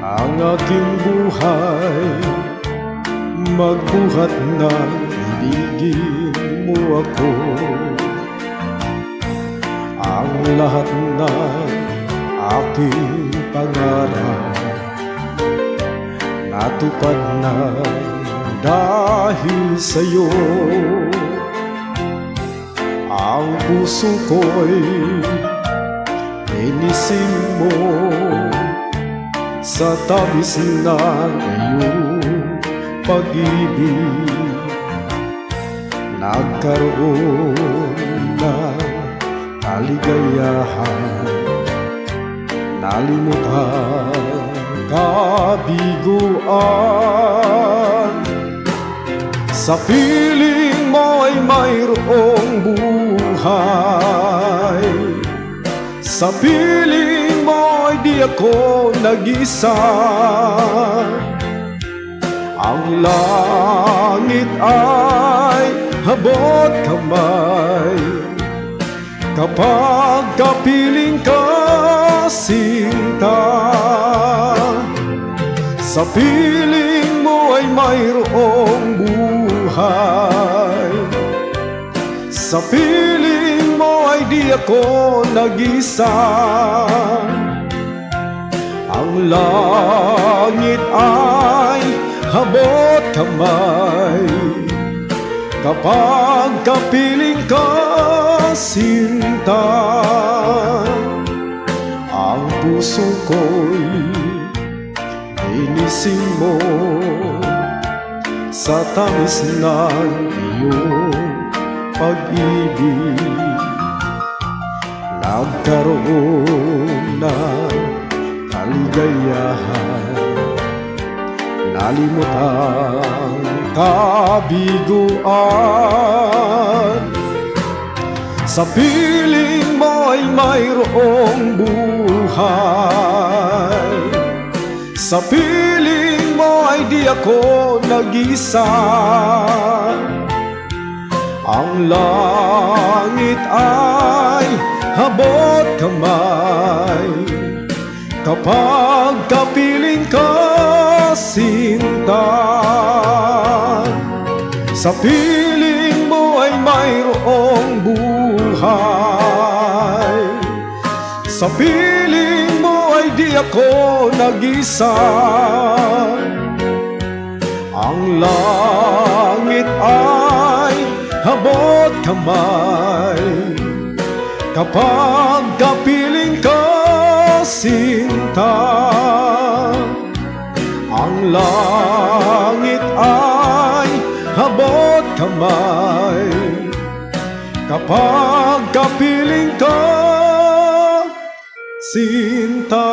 ang aking buhay. Magbuhat na ibigin mo ako. Ang lahat na aking pangarap. Natupad na dahil sa'yo. Ang puso ko'y inising mo Sa tamis na iyong pag-ibig. Nagkaroon na kaligayahan. Nalimutan kabiguan Sa piling mo'y mayroong buhay Sa piling mo'y di ako nag-isa. Ang langit ay habot kamay. Kapag kapiling ka sinta. Sa piling mo ay mayroong buhay. Sa piling mo ay di ako nag-isa Ang langit ay habot kamay. Kapag kapiling ka sinta. Ang puso ko'y inising mo. Sa tamis ng iyong pag-ibig Nagkaroon na kaligayahan. Nalimutan kabiguan. Sa piling mo'y mayroong buhay. Sa piling mo ay di ako nag-isa. Ang ay habot kamay Kapag kapiling ka sinta Sa piling mo ay mayroong buhay. Sa piling mo ay di ako nag-isa. Ang langit ay habot kamay Kapag kapiling ka sinta Ang langit ay habot kamay. Kapag kapiling ka sinta